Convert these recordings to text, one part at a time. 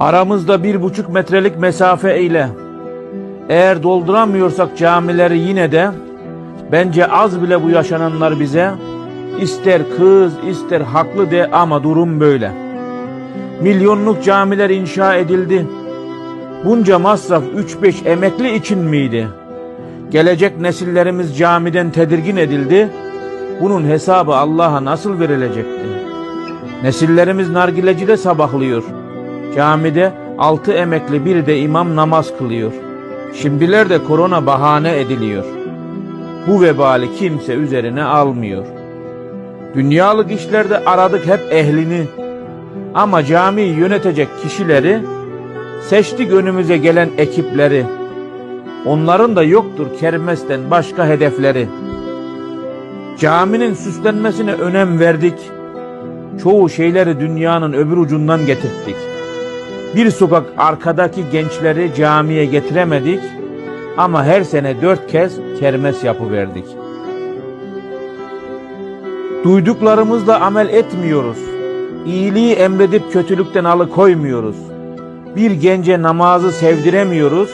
Aramızda bir buçuk metrelik mesafe ile eğer dolduramıyorsak camileri yine de bence az bile bu yaşananlar bize ister kız ister haklı de ama durum böyle. Milyonluk camiler inşa edildi. Bunca masraf 3-5 emekli için miydi? Gelecek nesillerimiz camiden tedirgin edildi. Bunun hesabı Allah'a nasıl verilecekti? Nesillerimiz nargilecide sabahlıyor. Camide altı emekli bir de imam namaz kılıyor. Şimdiler de korona bahane ediliyor. Bu vebali kimse üzerine almıyor. Dünyalık işlerde aradık hep ehlini. Ama camiyi yönetecek kişileri, seçtik önümüze gelen ekipleri. Onların da yoktur kermesten başka hedefleri. Caminin süslenmesine önem verdik. Çoğu şeyleri dünyanın öbür ucundan getirttik. Bir sokak arkadaki gençleri camiye getiremedik ama her sene dört kez kermes yapıverdik. Duyduklarımızla amel etmiyoruz. İyiliği emredip kötülükten alıkoymuyoruz. Bir gence namazı sevdiremiyoruz.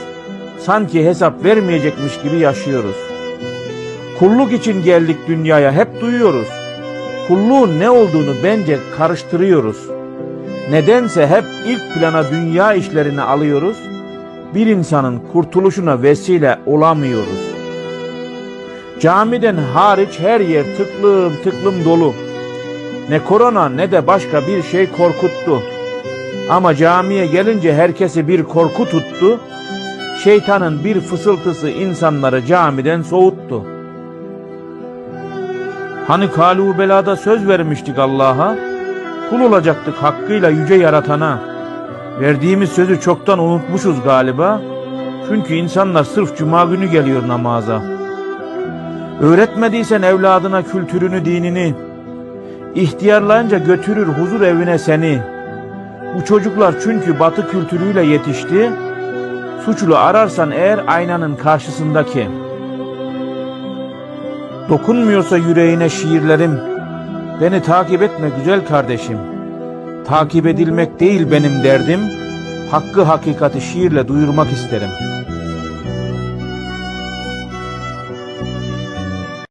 Sanki hesap vermeyecekmiş gibi yaşıyoruz. Kulluk için geldik dünyaya hep duyuyoruz. Kulluğun ne olduğunu bence karıştırıyoruz. Nedense hep ilk plana dünya işlerini alıyoruz. Bir insanın kurtuluşuna vesile olamıyoruz. Camiden hariç her yer tıklım tıklım dolu. Ne korona ne de başka bir şey korkuttu. Ama camiye gelince herkesi bir korku tuttu. Şeytanın bir fısıltısı insanları camiden soğuttu. Hani kalu belada söz vermiştik Allah'a, kul olacaktık hakkıyla yüce yaratana. Verdiğimiz sözü çoktan unutmuşuz galiba. Çünkü insanlar sırf cuma günü geliyor namaza. Öğretmediysen evladına kültürünü, dinini, ihtiyarlayınca götürür huzur evine seni. Bu çocuklar çünkü batı kültürüyle yetişti. Suçlu ararsan eğer aynanın karşısındaki. Dokunmuyorsa yüreğine şiirlerim. Beni takip etme güzel kardeşim. Takip edilmek değil benim derdim. Hakkı hakikati şiirle duyurmak isterim.''